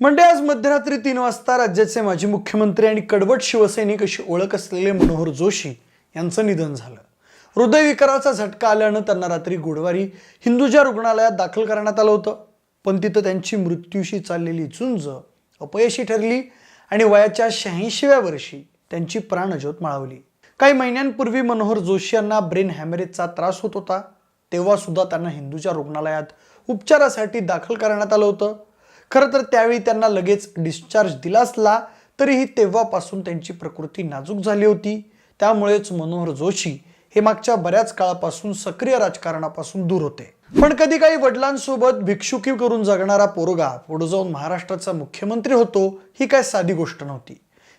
म्हणजे आज मध्यरात्री तीन वाजता राज्याचे माजी मुख्यमंत्री आणि कडवट शिवसैनिक अशी ओळख असलेले मनोहर जोशी यांचं निधन झालं. हृदयविकाराचा झटका आल्यानं त्यांना रात्री गुरुवारी हिंदुजा रुग्णालयात दाखल करण्यात आलं होतं. पण तिथं त्यांची मृत्यूशी चाललेली झुंज अपयशी ठरली आणि वयाच्या शहाऐंशीव्या वर्षी त्यांची प्राणज्योत माळवली. काही महिन्यांपूर्वी मनोहर जोशी यांना ब्रेन हॅमरेजचा त्रास होत होता. तेव्हा सुद्धा त्यांना हिंदूच्या रुग्णालयात उपचारासाठी दाखल करण्यात आलं होतं. खरं तर त्यावेळी त्यांना लगेच डिस्चार्ज दिला असला तरीही तेव्हापासून त्यांची प्रकृती नाजूक झाली होती. त्यामुळेच मनोहर जोशी हे मागच्या बऱ्याच काळापासून सक्रिय राजकारणापासून दूर होते. पण कधी काही वडिलांसोबत भिक्षुकी करून जगणारा पोरगा पुढे जाऊन महाराष्ट्राचा मुख्यमंत्री होतो ही काय साधी गोष्ट नव्हती.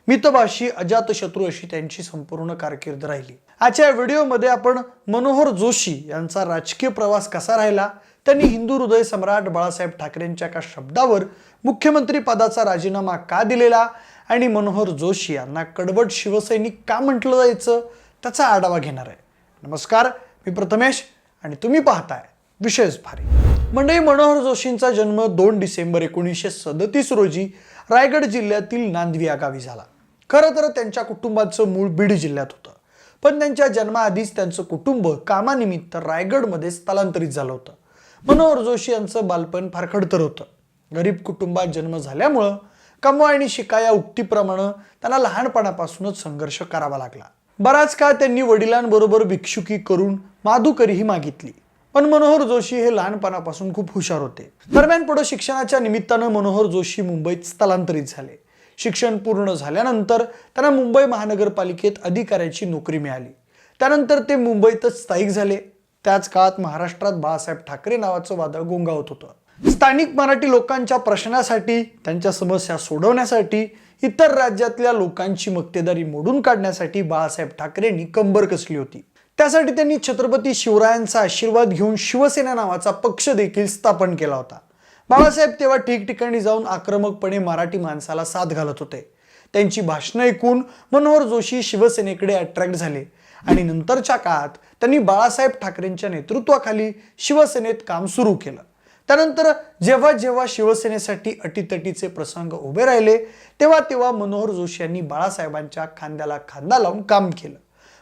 मितभाषी अजातशत्रू अशी त्यांची संपूर्ण कारकीर्द राहिली. आजच्या या व्हिडिओमध्ये आपण मनोहर जोशी यांचा राजकीय प्रवास कसा राहिला त्यांनी हिंदू हृदय सम्राट बाळासाहेब ठाकरेंच्या एका शब्दावर मुख्यमंत्री पदाचा राजीनामा का दिलेला आणि मनोहर जोशी यांना कडवट शिवसैनिक का म्हटलं जायचं त्याचा आढावा घेणार आहे. नमस्कार मी प्रथमेश आणि तुम्ही पाहताय विशेष भारी. मंडळी मनोहर जोशींचा जन्म दोन डिसेंबर एकोणीसशे सदतीस रोजी रायगड जिल्ह्यातील नांदवी या गावी झाला. खरं तर त्यांच्या कुटुंबाचं मूळ बीड जिल्ह्यात होतं. पण त्यांच्या जन्माआधीच त्यांचं कुटुंब कामानिमित्त रायगडमध्ये स्थलांतरित झालं होतं. मनोहर जोशी यांचं बालपण फार खडतर होतं. गरीब कुटुंबात जन्म झाल्यामुळं कमवा आणि शिका या उक्तीप्रमाणे त्यांना लहानपणापासूनच संघर्ष करावा लागला. बराच काळ त्यांनी वडिलांबरोबर भिक्षुकी करून माधुकरीही मागितली. पण मनोहर जोशी हे लहानपणापासून खूप हुशार होते. दरम्यान पुढे शिक्षणाच्या निमित्तानं मनोहर जोशी मुंबईत स्थलांतरित झाले. शिक्षण पूर्ण झाल्यानंतर त्यांना मुंबई महानगरपालिकेत अधिकाऱ्याची नोकरी मिळाली. त्यानंतर ते मुंबईतच स्थायिक झाले. त्याच काळात महाराष्ट्रात बाळासाहेब ठाकरे नावाचं वादळ गोंगावत होतं. स्थानिक मराठी लोकांच्या प्रश्नासाठी त्यांच्या समस्या सोडवण्यासाठी इतर राज्यातल्या लोकांची मक्तेदारी मोडून काढण्यासाठी बाळासाहेब ठाकरेंनी कंबर कसली होती. त्यासाठी त्यांनी छत्रपती शिवरायांचा आशीर्वाद घेऊन शिवसेना नावाचा पक्ष देखील स्थापन केला होता. बाळासाहेब तेव्हा ठिकठिकाणी जाऊन आक्रमकपणे मराठी माणसाला साथ घालत होते. त्यांची भाषणं ऐकून मनोहर जोशी शिवसेनेकडे अट्रॅक्ट झाले आणि नंतरच्या काळात त्यांनी बाळासाहेब ठाकरेंच्या नेतृत्वाखाली शिवसेनेत काम सुरू केलं. त्यानंतर जेव्हा जेव्हा शिवसेनेसाठी अटीतटीचे प्रसंग उभे राहिले तेव्हा तेव्हा मनोहर जोशी यांनी बाळासाहेबांच्या खांद्याला खांदा लावून काम केलं.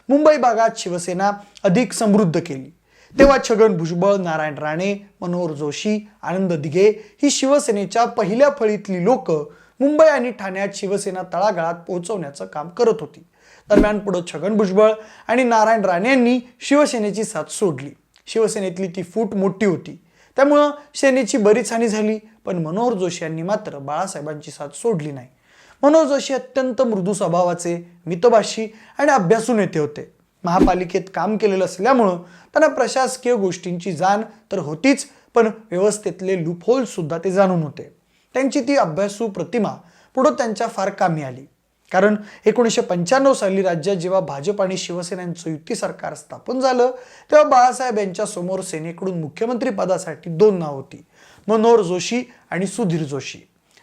मुंबई भागात शिवसेना अधिक समृद्ध केली. तेव्हा छगन भुजबळ नारायण राणे मनोहर जोशी आनंद दिघे ही शिवसेनेच्या पहिल्या फळीतली लोक मुंबई आणि ठाण्यात शिवसेना तळागाळात पोहोचवण्याचं काम करत होती. दरम्यान पुढे छगन भुजबळ आणि नारायण राणे यांनी शिवसेनेची साथ सोडली. शिवसेनेतली ती फूट मोठी होती. त्यामुळं सेनेची बरीच हानी झाली पण मनोहर जोशी यांनी मात्र बाळासाहेबांची साथ सोडली नाही. मनोहर जोशी अत्यंत मृदू स्वभावाचे मितभाषी आणि अभ्यासू नेते होते. महापालिकेत काम केलेलं असल्यामुळं त्यांना प्रशासकीय गोष्टींची जाण तर होतीच पण व्यवस्थेतले लुपहोलसुद्धा ते जाणून होते. त्यांची ती अभ्यासू प्रतिमा पुढं त्यांच्या फार कामी आली. कारण एकोणीसशे पंच्याण्णव साली राज्यात जेव्हा भाजप आणि शिवसेनेचं युती सरकार स्थापन झालं तेव्हा बाळासाहेब यांच्या समोर सेनेकडून मुख्यमंत्री पदासाठी दोन नाव होती. मनोहर जोशी आणि सुधीर जोशी.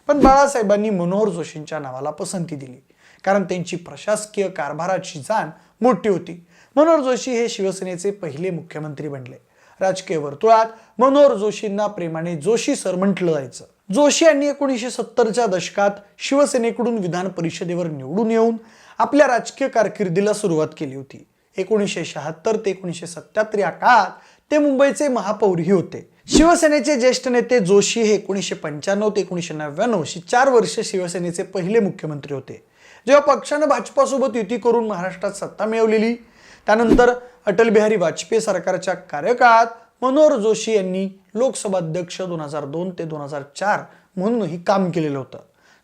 पण बाळासाहेबांनी मनोहर जोशींच्या नावाला पसंती दिली. कारण त्यांची प्रशासकीय कारभाराची जाण मोठी होती. मनोहर जोशी हे शिवसेनेचे पहिले मुख्यमंत्री बनले. राजकीय वर्तुळात मनोहर जोशींना प्रेमाने जोशी सर म्हटलं जायचं. जोशी यांनी एकोणीसशे सत्तरच्या दशकात शिवसेनेकडून विधान परिषदेवर निवडून येऊन आपल्या राजकीय कारकिर्दीला सुरुवात केली होती. एकोणीसशे शहात्तर ते एकोणीसशे सत्याहत्तर या काळात ते मुंबईचे महापौरही होते. शिवसेनेचे ज्येष्ठ नेते जोशी हे एकोणीसशे पंच्याण्णव ते एकोणीसशे नव्याण्णव अशी चार वर्ष शिवसेनेचे पहिले मुख्यमंत्री होते. जेव्हा पक्षानं भाजपासोबत युती करून महाराष्ट्रात सत्ता मिळवलेली त्यानंतर अटल बिहारी वाजपेयी सरकारच्या कार्यकाळात मनोहर जोशी यांनी लोकसभा अध्यक्ष दोन हजार दोन ते दोन हजार चार म्हणूनही काम केलेलं होतं.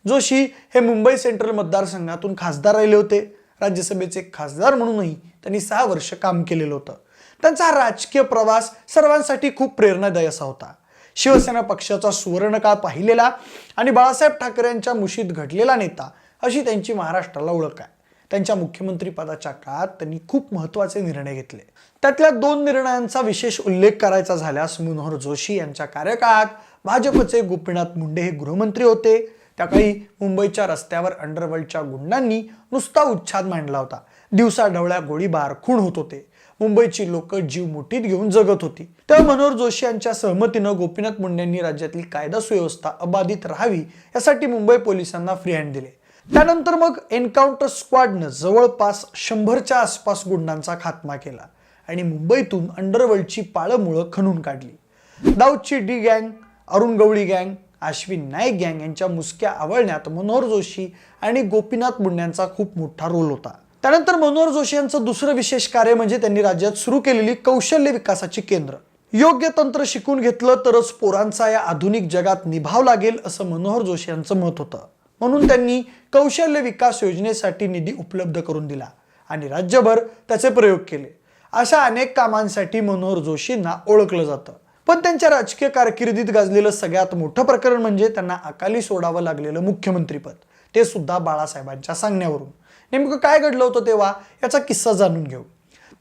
जोशी हे मुंबई सेंट्रल मतदारसंघातून खासदार राहिले होते. राज्यसभेचे खासदार म्हणूनही त्यांनी सहा वर्ष काम केलेलं होतं. त्यांचा राजकीय प्रवास सर्वांसाठी खूप प्रेरणादायी असा होता. शिवसेना पक्षाचा सुवर्णकाळ पाहिलेला आणि बाळासाहेब ठाकरेंच्या मुशीत घडलेला नेता अशी त्यांची महाराष्ट्राला ओळख आहे. त्यांच्या मुख्यमंत्रीपदाच्या काळात त्यांनी खूप महत्त्वाचे निर्णय घेतले. त्यातल्या दोन निर्णयांचा विशेष उल्लेख करायचा झाल्यास मनोहर जोशी यांच्या कार्यकाळात भाजपचे गोपीनाथ मुंडे हे गृहमंत्री होते. त्याकाळी मुंबईच्या रस्त्यावर अंडरवर्ल्डच्या गुंडांनी नुसता उच्छाद मांडला होता. दिवसा ढवळ्या गोळीबार खूण होत होते. मुंबईची लोक जीव मुठीत घेऊन जगत होती. तर मनोहर जोशी यांच्या सहमतीनं गोपीनाथ मुंडेंनी राज्यातली कायदा सुव्यवस्था अबाधित राहावी यासाठी मुंबई पोलिसांना फ्री हँड दिले. त्यानंतर मग एन्काउंटर स्क्वॉडनं जवळपास शंभरच्या आसपास गुंडांचा खात्मा केला आणि मुंबईतून अंडरवर्ल्डची पाळंमुळं खणून काढली. दाऊदची डी गँग अरुण गवळी गँग अश्विन नाईक गँग यांच्या मुसक्या आवळण्यात मनोहर जोशी आणि गोपीनाथ मुंड्यांचा खूप मोठा रोल होता. त्यानंतर मनोहर जोशी यांचं दुसरं विशेष कार्य म्हणजे त्यांनी राज्यात सुरू केलेली कौशल्य विकासाची केंद्र. योग्य तंत्र शिकून घेतलं तरच पोरांचा या आधुनिक जगात निभाव लागेल असं मनोहर जोशी यांचं मत होतं. म्हणून त्यांनी कौशल्य विकास योजनेसाठी निधी उपलब्ध करून दिला आणि राज्यभर त्याचे प्रयोग केले. अशा अनेक कामांसाठी मनोहर जोशींना ओळखलं जातं. पण त्यांच्या राजकीय कारकिर्दीत गाजलेलं सगळ्यात मोठं प्रकरण म्हणजे त्यांना अकाली सोडावं लागलेलं मुख्यमंत्रीपद. ते सुद्धा बाळासाहेबांच्या सांगण्यावरून. नेमकं काय घडलं होतं तेव्हा? याचा किस्सा जाणून घेऊ.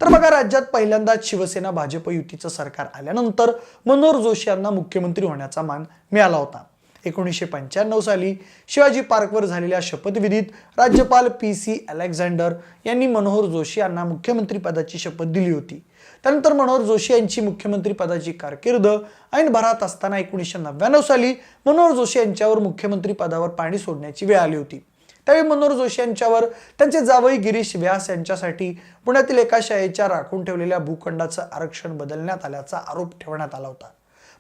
तर बघा राज्यात पहिल्यांदाच शिवसेना भाजप युतीचं सरकार आल्यानंतर मनोहर जोशी यांना मुख्यमंत्री होण्याचा मान मिळाला होता. एकोणीसशे पंच्याण्णव साली शिवाजी पार्कवर झालेल्या शपथविधीत राज्यपाल पी सी अलेक्झांडर यांनी मनोहर जोशी यांना मुख्यमंत्री पदाची शपथ दिली होती. त्यानंतर मनोहर जोशी यांची मुख्यमंत्री पदाची कारकीर्द ऐन भरात असताना एकोणीसशे नव्याण्णव साली मनोहर जोशी यांच्यावर मुख्यमंत्री पदावर पाणी सोडण्याची वेळ आली होती. त्यावेळी मनोहर जोशी यांच्यावर त्यांचे जावई गिरीश व्यास यांच्यासाठी पुण्यातील एका शाळेच्या राखून ठेवलेल्या भूखंडाचं आरक्षण बदलण्यात आल्याचा आरोप ठेवण्यात आला होता.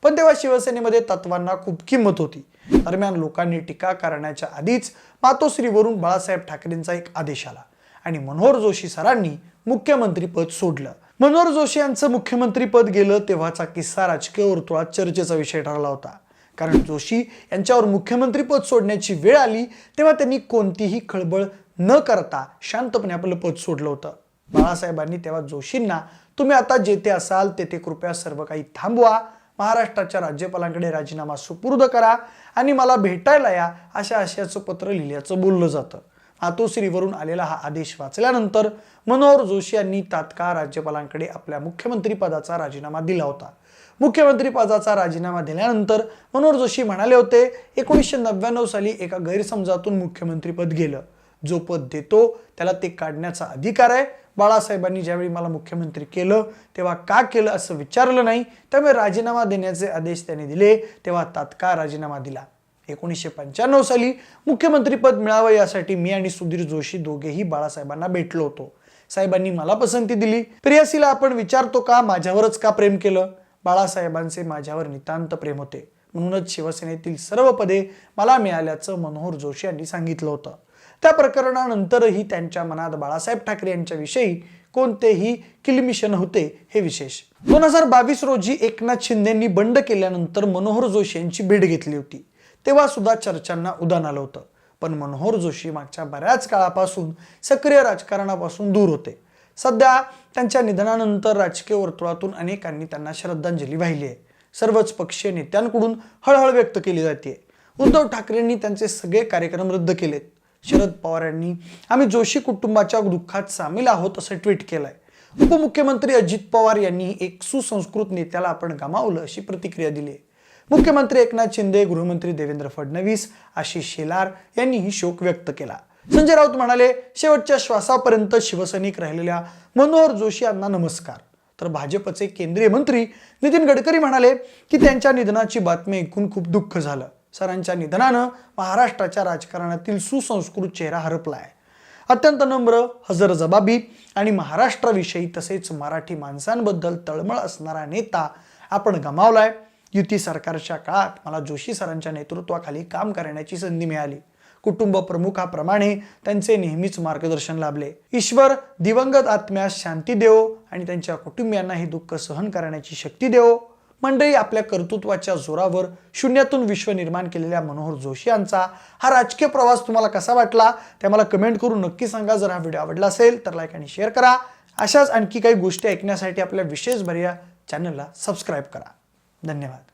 पण तेव्हा शिवसेनेमध्ये तत्वांना खूप किंमत होती. दरम्यान लोकांनी टीका करण्याच्या आधीच मातोश्रीवरून बाळासाहेब ठाकरेंचा एक आदेश आला आणि मनोहर जोशी सरांनी मुख्यमंत्रीपद सोडलं. मनोहर जोशी यांचं मुख्यमंत्रीपद गेलं तेव्हाचा किस्सा राजकीय वर्तुळात चर्चेचा विषय ठरला होता. कारण जोशी यांच्यावर मुख्यमंत्रीपद सोडण्याची वेळ आली तेव्हा त्यांनी कोणतीही खळबळ न करता शांतपणे आपलं पद सोडलं होतं. बाळासाहेबांनी तेव्हा जोशींना तुम्ही आता जेथे असाल तेथे कृपया सर्व काही थांबवा. महाराष्ट्राच्या राज्यपालांकडे राजीनामा सुपूर्द करा आणि मला भेटायला या अशा आशयाचं पत्र लिहिल्याचं बोललं जातं. आतोश्रीवरून आलेला हा आदेश वाचल्यानंतर मनोहर जोशी यांनी तात्काळ राज्यपालांकडे आपल्या मुख्यमंत्रीपदाचा राजीनामा दिला होता. मुख्यमंत्रीपदाचा राजीनामा दिल्यानंतर मनोहर जोशी म्हणाले होते एकोणीसशे नव्याण्णव साली एका गैरसमजातून मुख्यमंत्रीपद गेलं. जो पद देतो त्याला ते काढण्याचा अधिकार आहे. बाळासाहेबांनी ज्यावेळी मला मुख्यमंत्री केलं तेव्हा का केलं असं विचारलं नाही त्यामुळे राजीनामा देण्याचे आदेश त्यांनी दिले तेव्हा तात्काळ राजीनामा दिला. एकोणीसशे पंच्याण्णव साली मुख्यमंत्रीपद मिळावं यासाठी मी आणि सुधीर जोशी दोघेही बाळासाहेबांना भेटलो होतो. साहेबांनी मला पसंती दिली. प्रियासीला आपण विचारतो का माझ्यावरच का प्रेम केलं? बाळासाहेबांचे माझ्यावर नितांत प्रेम होते. म्हणूनच शिवसेनेतील सर्व पदे मला मिळाल्याचं मनोहर जोशी यांनी सांगितलं होतं. त्या प्रकरणानंतरही त्यांच्या मनात बाळासाहेब ठाकरे यांच्याविषयी कोणतेही किलमिशन होते हे विशेष. दोन हजार बावीस रोजी एकनाथ शिंदेंनी बंड केल्यानंतर मनोहर जोशी यांची भेट घेतली होती. तेव्हा सुद्धा चर्चांना उदान आलं होतं. पण मनोहर जोशी मागच्या बऱ्याच काळापासून सक्रिय राजकारणापासून दूर होते. सध्या त्यांच्या निधनानंतर राजकीय वर्तुळातून अनेकांनी त्यांना श्रद्धांजली वाहिली आहे. सर्वच पक्षीय नेत्यांकडून हळहळ व्यक्त केली जाते उद्धव ठाकरेंनी त्यांचे सगळे कार्यक्रम रद्द केलेत. शरद पवार यांनी आम्ही जोशी कुटुंबाच्या दुःखात सामील आहोत असं ट्विट केलंय. उपमुख्यमंत्री अजित पवार यांनी एक सुसंस्कृत नेत्याला आपण गमावलं अशी प्रतिक्रिया दिली आहे मुख्यमंत्री एकनाथ शिंदे गृहमंत्री देवेंद्र फडणवीस आशिष शेलार यांनीही शोक व्यक्त केला. संजय राऊत म्हणाले शेवटच्या श्वासापर्यंत शिवसैनिक राहिलेल्या मनोहर जोशी यांना नमस्कार. तर भाजपचे केंद्रीय मंत्री नितीन गडकरी म्हणाले की त्यांच्या निधनाची बातमी ऐकून खूप दुःख झालं. सरांच्या निधनानं महाराष्ट्राच्या राजकारणातील सुसंस्कृत चेहरा हरपलाय. अत्यंत नम्र हजर जबाबी आणि महाराष्ट्राविषयी तसेच मराठी माणसांबद्दल तळमळ असणारा नेता आपण गमावलाय. युती सरकारच्या काळात मला जोशी सरांच्या नेतृत्वाखाली काम करण्याची संधी मिळाली. कुटुंब प्रमुखाप्रमाणे त्यांचे नेहमीच मार्गदर्शन लाभले. ईश्वर दिवंगत आत्म्यास शांती देवो आणि त्यांच्या कुटुंबियांना हे दुःख सहन करण्याची शक्ती देव. मंडळी आपल्या कर्तृत्वाच्या जोरावर शून्यातून विश्व निर्माण केलेल्या मनोहर जोशी यांचा हा राजकीय प्रवास तुम्हाला कसा वाटला ते मला कमेंट करून नक्की सांगा. जर हा व्हिडिओ आवडला असेल तर लाईक आणि शेअर करा. अशाच आणखी काही गोष्टी ऐकण्यासाठी आपल्या विशेष भर्या या चॅनलला सबस्क्राईब करा. धन्यवाद.